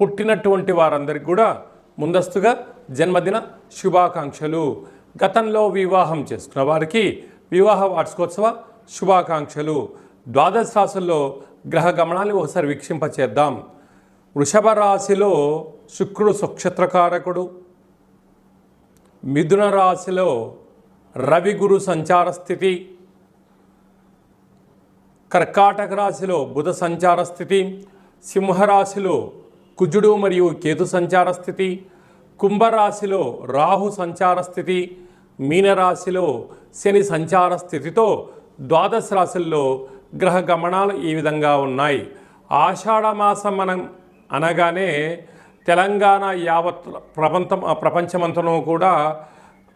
పుట్టినటువంటి వారందరికీ కూడా ముందస్తుగా జన్మదిన శుభాకాంక్షలు. గతంలో వివాహం చేసుకున్న వారికి వివాహ వార్షికోత్సవ శుభాకాంక్షలు. ద్వాదశ రాశుల్లో గ్రహ గమనాన్ని ఒకసారి వీక్షింపచేద్దాం. వృషభ రాశిలో శుక్రుడు సుక్షత్రకారకుడు మిథున రాశిలో రవి గురు సంచార స్థితి. కర్కాటక రాశిలో బుధ సంచార స్థితి. సింహరాశిలో కుజుడు మరియు కేతు సంచార స్థితి కుంభరాశిలో రాహు సంచార స్థితి మీనరాశిలో శని సంచార స్థితితో ద్వాదశ రాశుల్లో గ్రహ గమనాలు ఈ విధంగా ఉన్నాయి. ఆషాఢమాసం మనం అనగానే తెలంగాణ యావత్ ప్రపంచం ప్రపంచమంతనూ కూడా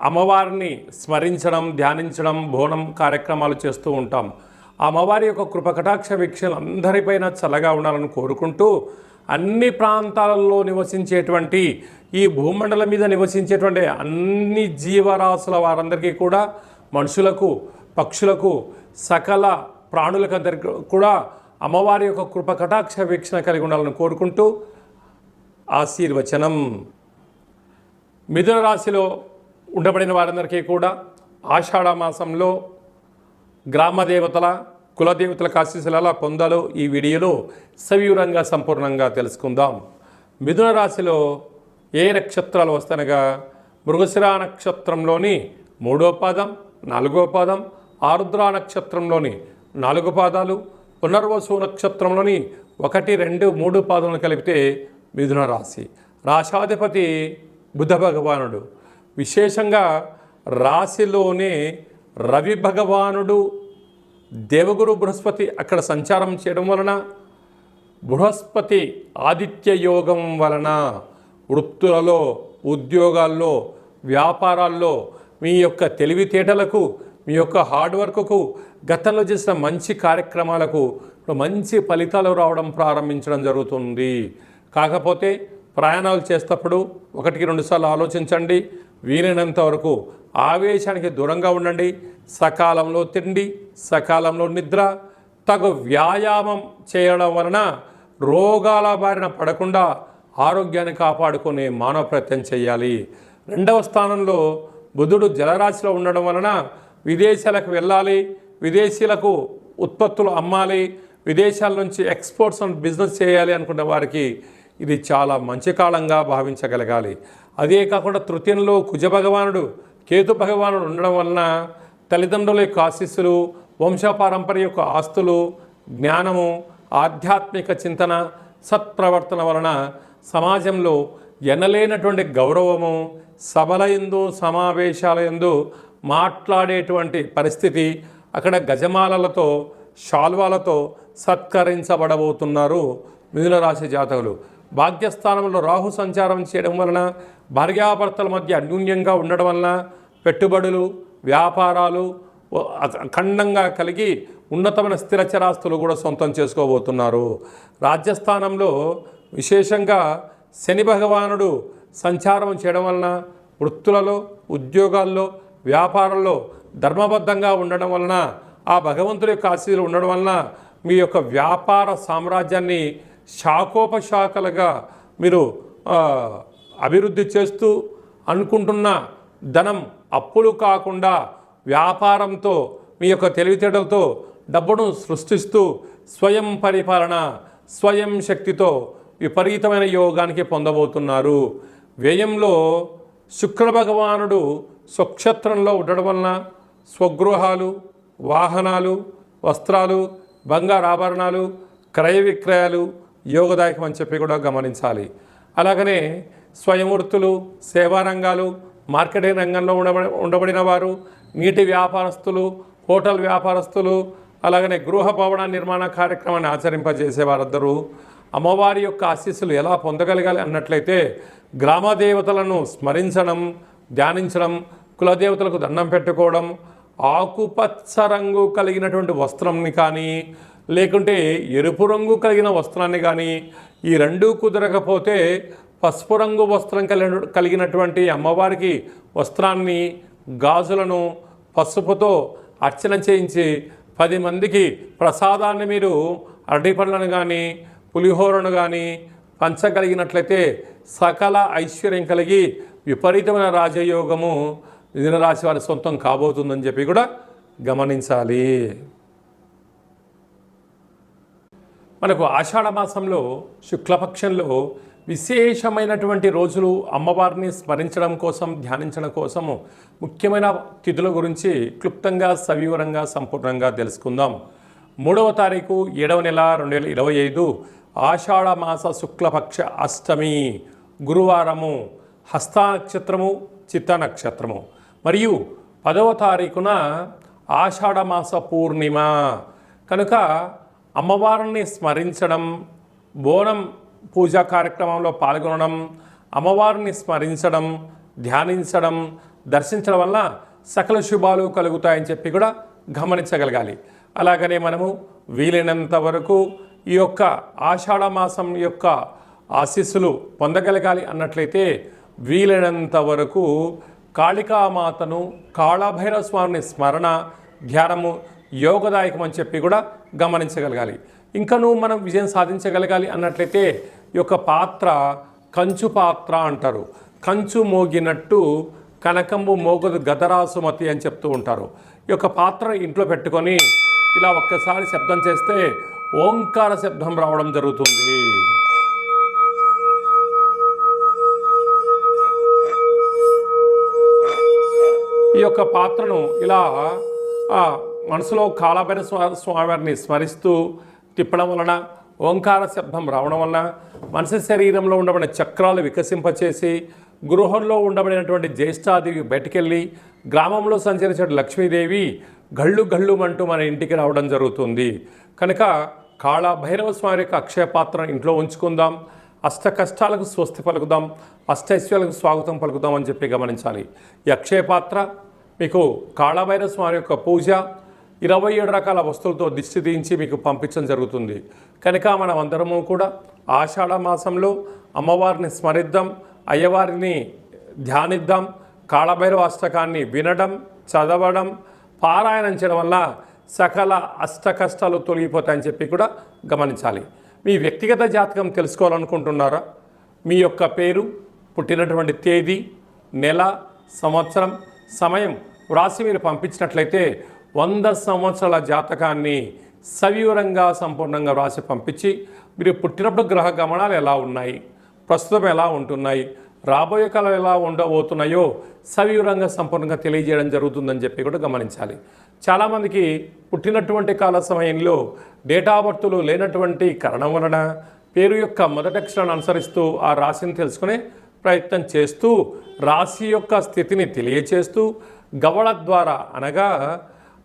అమ్మవారిని స్మరించడం ధ్యానించడం బోనం కార్యక్రమాలు చేస్తూ ఉంటాం. ఆ అమ్మవారి యొక్క కృపకటాక్ష వీక్షలు అందరిపైన చల్లగా ఉండాలని కోరుకుంటూ అన్ని ప్రాంతాలలో నివసించేటువంటి ఈ భూమండలం మీద నివసించేటువంటి అన్ని జీవరాశుల వారందరికీ కూడా మనుషులకు పక్షులకు సకల ప్రాణులకందరికీ కూడా అమ్మవారి యొక్క కృప కటాక్ష వీక్షణ కలిగి ఉండాలని కోరుకుంటూ ఆశీర్వచనం. మిథున రాశిలో ఉండబడిన వారందరికీ కూడా ఆషాఢ మాసంలో గ్రామ దేవతల కులదేవతల ఆశీస్సులు ఎలా పొందాలో ఈ వీడియోలో సవివరంగా సంపూర్ణంగా తెలుసుకుందాం. మిథున రాశిలో ఏ నక్షత్రాలు వస్తనగా మృగశిర నక్షత్రంలోని మూడో పాదం నాలుగో పాదం ఆరుద్ర నక్షత్రంలోని నాలుగు పాదాలు పునర్వసు నక్షత్రంలోని ఒకటి రెండు మూడు పాదములు కలిపితే మిథున రాశి. రాశాధిపతి బుధ భగవానుడు. విశేషంగా రాశిలోనే రవి భగవానుడు దేవగురు బృహస్పతి అక్కడ సంచారం చేయడం వలన బృహస్పతి ఆదిత్య యోగం వలన వృత్తులలో ఉద్యోగాల్లో వ్యాపారాల్లో మీ యొక్క తెలివితేటలకు మీ యొక్క హార్డ్ వర్క్కు గతంలో చేసిన మంచి కార్యక్రమాలకు ఇప్పుడు మంచి ఫలితాలు రావడం ప్రారంభించడం జరుగుతుంది. కాకపోతే ప్రయాణాలు చేసేటప్పుడు ఒకటికి రెండుసార్లు ఆలోచించండి. వీలైనంత వరకు ఆవేశానికి దూరంగా ఉండండి. సకాలంలో తిండి సకాలంలో నిద్ర తగు వ్యాయామం చేయడం వలన రోగాల బారిన పడకుండా ఆరోగ్యాన్ని కాపాడుకునే మానవ ప్రయత్నం చేయాలి. రెండవ స్థానంలో బుధుడు జలరాశిలో ఉండడం వలన విదేశాలకు వెళ్ళాలి విదేశీయులకు ఉత్పత్తులు అమ్మాలి విదేశాల నుంచి ఎక్స్పోర్ట్స్ అండ్ బిజినెస్ చేయాలి అనుకున్న వారికి ఇది చాలా మంచి కాలంగా భావించగలగాలి. అదే కాకుండా తృతీయంలో కుజ భగవానుడు కేతు భగవానుడు ఉండడం వలన తల్లిదండ్రుల యొక్క ఆశీస్సులు వంశపారంపర్య యొక్క ఆస్తులు జ్ఞానము ఆధ్యాత్మిక చింతన సత్ప్రవర్తన వలన సమాజంలో ఎనలేనటువంటి గౌరవము సభల ఎందు సమావేశాల ఎందు మాట్లాడేటువంటి పరిస్థితి అక్కడ గజమాలలతో శాల్వాలతో సత్కరించబడబోతున్నారు మిథున రాశి జాతకులు. భాగ్యస్థానంలో రాహు సంచారం చేయడం వలన భార్యాభర్తల మధ్య అన్యూన్యంగా ఉండడం వలన పెట్టుబడులు వ్యాపారాలు అఖండంగా కలిగి ఉన్నతమైన స్థిరచరాస్తులు కూడా సొంతం చేసుకోబోతున్నారు. రాజ్యస్థానంలో విశేషంగా శని భగవానుడు సంచారం చేయడం వలన వృత్తులలో ఉద్యోగాల్లో వ్యాపారంలో ధర్మబద్ధంగా ఉండడం వలన ఆ భగవంతుడి యొక్క ఆశీలు ఉండడం వలన మీ యొక్క వ్యాపార సామ్రాజ్యాన్ని శాఖోపశాఖలుగా మీరు అభివృద్ధి చేస్తూ అనుకుంటున్న ధనం అప్పులు కాకుండా వ్యాపారంతో మీ యొక్క తెలివితేటలతో డబ్బును సృష్టిస్తూ స్వయం పరిపాలన స్వయం శక్తితో విపరీతమైన యోగానికి పొందబోతున్నారు. వ్యయంలో శుక్ర భగవానుడు స్వక్షత్రంలో ఉండడం వలన స్వగృహాలు వాహనాలు వస్త్రాలు బంగారు ఆభరణాలు క్రయ విక్రయాలు యోగదాయకం అని చెప్పి కూడా గమనించాలి. అలాగనే స్వయంవృత్తులు సేవా రంగాలు మార్కెటింగ్ రంగంలో ఉండబడి ఉండబడిన వారు నీటి వ్యాపారస్తులు హోటల్ వ్యాపారస్తులు అలాగనే గృహ భవన నిర్మాణ కార్యక్రమాన్ని ఆచరింపజేసే వారందరూ అమ్మవారి యొక్క ఆశీస్సులు ఎలా పొందగలగాలి అన్నట్లయితే గ్రామ దేవతలను స్మరించడం ధ్యానించడం కులదేవతలకు దండం పెట్టుకోవడం ఆకుపచ్చ రంగు కలిగినటువంటి వస్త్రంని కానీ లేకుంటే ఎరుపు రంగు కలిగిన వస్త్రాన్ని కానీ ఈ రెండూ కుదరకపోతే పసుపు రంగు వస్త్రం కలిగిన కలిగినటువంటి అమ్మవారికి వస్త్రాన్ని గాజులను పసుపుతో అర్చన చేయించి పది మందికి ప్రసాదాన్ని మీరు అరటిపళ్ళను కానీ పులిహోరను కానీ పంచగలిగినట్లయితే సకల ఐశ్వర్యం కలిగి విపరీతమైన రాజయోగము మిథున రాశి వారి సొంతం కాబోతుందని చెప్పి కూడా గమనించాలి. మనకు ఆషాఢ మాసంలో శుక్లపక్షంలో విశేషమైనటువంటి రోజులు అమ్మవారిని స్మరించడం కోసం ధ్యానించడం కోసము ముఖ్యమైన తిథుల గురించి క్లుప్తంగా సవివరంగా సంపూర్ణంగా తెలుసుకుందాం. మూడవ తారీఖు ఏడవ నెల రెండు వేల ఇరవై ఐదు ఆషాఢమాస శుక్లపక్ష అష్టమి గురువారము హస్త నక్షత్రము చిత్త నక్షత్రము. మరియు పదవ తారీఖున ఆషాఢమాస పూర్ణిమ. కనుక అమ్మవారిని స్మరించడం బోనం పూజా కార్యక్రమంలో పాల్గొనడం అమ్మవారిని స్మరించడం ధ్యానించడం దర్శించడం వల్ల సకల శుభాలు కలుగుతాయని చెప్పి కూడా గమనించగలగాలి. అలాగనే మనము వీలైనంత వరకు ఈ యొక్క ఆషాఢ మాసం యొక్క ఆశీస్సులు పొందగలగాలి అన్నట్లయితే వీలైనంత వరకు కాళికామాతను కాళభైరవ స్వామిని స్మరణ ధ్యానము యోగదాయకం అని చెప్పి కూడా గమనించగలగాలి. ఇంకనూ మనం విజయం సాధించగలగాలి అన్నట్లయితే ఈ యొక్క పాత్ర కంచు పాత్ర అంటారు. కంచు మోగినట్టు కనకంబు మోగదు గదరాసుమతి అని చెప్తూ ఉంటారు. ఈ యొక్క పాత్ర ఇంట్లో పెట్టుకొని ఇలా ఒక్కసారి శబ్దం చేస్తే ఓంకార శబ్దం రావడం జరుగుతుంది. ఈ యొక్క పాత్రను ఇలా మనసులో కాలభైర స్వా- స్వామివారిని స్మరిస్తూ తిప్పడం వలన ఓంకార శబ్దం రావడం వలన మనిషి శరీరంలో ఉండబడిన చక్రాలు వికసింపచేసి గృహంలో ఉండబడినటువంటి జ్యేష్ఠాదేవి బయటికెళ్ళి గ్రామంలో సంచరించిన లక్ష్మీదేవి గళ్ళు గళ్ళు అంటూ మన ఇంటికి రావడం జరుగుతుంది. కనుక కాళభైరవ స్వామి యొక్క అక్షయపాత్ర ఇంట్లో ఉంచుకుందాం. అష్ట కష్టాలకు స్వస్తి పలుకుదాం. అష్టైశ్వర్యాలకు స్వాగతం పలుకుదాం అని చెప్పి గమనించాలి. ఈ అక్షయ పాత్ర మీకు కాళభైరవ స్వామి యొక్క పూజ ఇరవై ఏడు రకాల వస్తువులతో దిష్టి తీయించి మీకు పంపించడం జరుగుతుంది. కనుక మనం అందరము కూడా ఆషాఢ మాసంలో అమ్మవారిని స్మరిద్దాం అయ్యవారిని ధ్యానిద్దాం కాళభైరవ అష్టకాన్ని వినడం చదవడం పారాయణం చేయడం వల్ల సకల అష్ట కష్టాలు తొలగిపోతాయని చెప్పి కూడా గమనించాలి. మీ వ్యక్తిగత జాతకం తెలుసుకోవాలనుకుంటున్నారా? మీ యొక్క పేరు పుట్టినటువంటి తేదీ నెల సంవత్సరం సమయం వ్రాసి మీరు పంపించినట్లయితే వంద సంవత్సరాల జాతకాన్ని సవివరంగా సంపూర్ణంగా వ్రాసి పంపించి మీరు పుట్టినప్పుడు గ్రహ గమనాలు ఎలా ఉన్నాయి? ప్రస్తుతం ఎలా ఉంటున్నాయి? రాబోయే కాలం ఎలా ఉండబోతున్నాయో సవివరంగా సంపూర్ణంగా తెలియజేయడం జరుగుతుందని చెప్పి కూడా గమనించాలి. చాలామందికి పుట్టినటువంటి కాల సమయంలో డేటా బర్తులు లేనటువంటి కారణం వలన పేరు యొక్క మొదటి అక్షరాన్ని అనుసరిస్తూ ఆ రాశిని తెలుసుకునే ప్రయత్నం చేస్తూ రాశి యొక్క స్థితిని తెలియచేస్తూ గవళ ద్వారా అనగా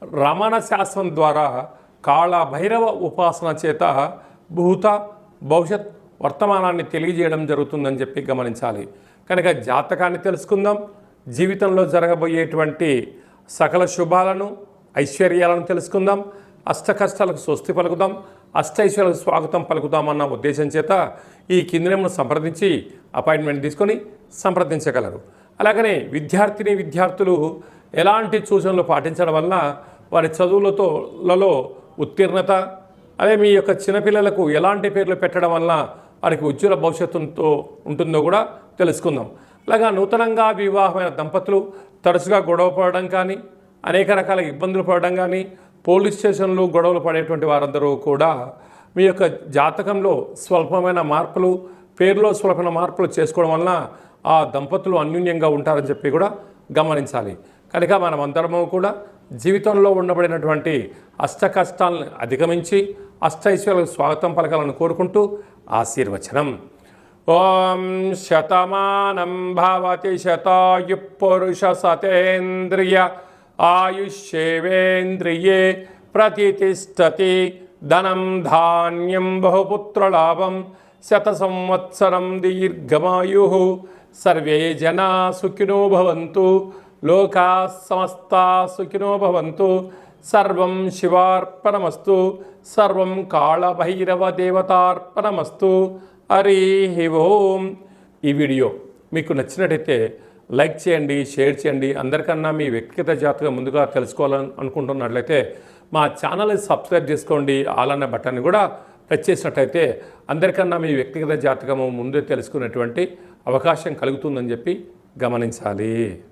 రమణ శాస్త్రం ద్వారా కాళ భైరవ ఉపాసన చేత భూత భవిష్యత్ వర్తమానాన్ని తెలియజేయడం జరుగుతుందని చెప్పి గమనించాలి. కనుక జాతకాన్ని తెలుసుకుందాం. జీవితంలో జరగబోయేటువంటి సకల శుభాలను ఐశ్వర్యాలను తెలుసుకుందాం. అష్ట కష్టాలకు స్వస్తి పలుకుదాం. అష్టైశ్వర్యాలకు స్వాగతం పలుకుదామన్న ఉద్దేశం చేత ఈ కింది సంప్రదించి అపాయింట్మెంట్ తీసుకొని సంప్రదించగలరు. అలాగనే విద్యార్థిని విద్యార్థులు ఎలాంటి సూచనలు పాటించడం వలన వారి చదువులతో లలో ఉత్తీర్ణత అదే మీ యొక్క చిన్నపిల్లలకు ఎలాంటి పేర్లు పెట్టడం వలన వారికి ఉజ్వల భవిష్యత్తుతో ఉంటుందో కూడా తెలుసుకుందాం. అలాగా నూతనంగా వివాహమైన దంపతులు తరచుగా గొడవ పడడం కానీ అనేక రకాల ఇబ్బందులు పడడం కానీ పోలీస్ స్టేషన్లు గొడవలు పడేటువంటి వారందరూ కూడా మీ యొక్క జాతకంలో స్వల్పమైన మార్పులు పేరులో స్వల్పమైన మార్పులు చేసుకోవడం వలన ఆ దంపతులు అన్యూన్యంగా ఉంటారని చెప్పి కూడా గమనించాలి. కనుక మనమందరము కూడా జీవితంలో ఉండబడినటువంటి అష్ట కష్టాలను అధిగమించి అష్టైశ్వర్యాలకు స్వాగతం పలకాలని కోరుకుంటూ ఆశీర్వచనం. ఓం శతమానం భవతి శతాయు పురుష సతేంద్రియ ఆయుష్యేవేంద్రియే ప్రతిష్టతి ధనం ధాన్యం బహుపుత్రలాభం శత సంవత్సరం దీర్ఘమాయు. సర్వే జనా సుఖినో భవంతు. లోకా సమస్త సుఖినో భవంతు. సర్వం శివార్పణమస్తు. సర్వం కాళభైరవ దేవతార్పణమస్తు. హరి ఓం. ఈ వీడియో మీకు నచ్చినట్టయితే లైక్ చేయండి షేర్ చేయండి. అందరికన్నా మీ వ్యక్తిగత జాతకం ముందుగా తెలుసుకోవాలని అనుకుంటున్నట్లయితే మా ఛానల్ని సబ్స్క్రైబ్ చేసుకోండి. ఆలన్న బటన్ కూడా టచ్ చేసినట్టయితే అందరికన్నా మీ వ్యక్తిగత జాతకము ముందే తెలుసుకునేటువంటి అవకాశం కలుగుతుందని చెప్పి గమనించాలి.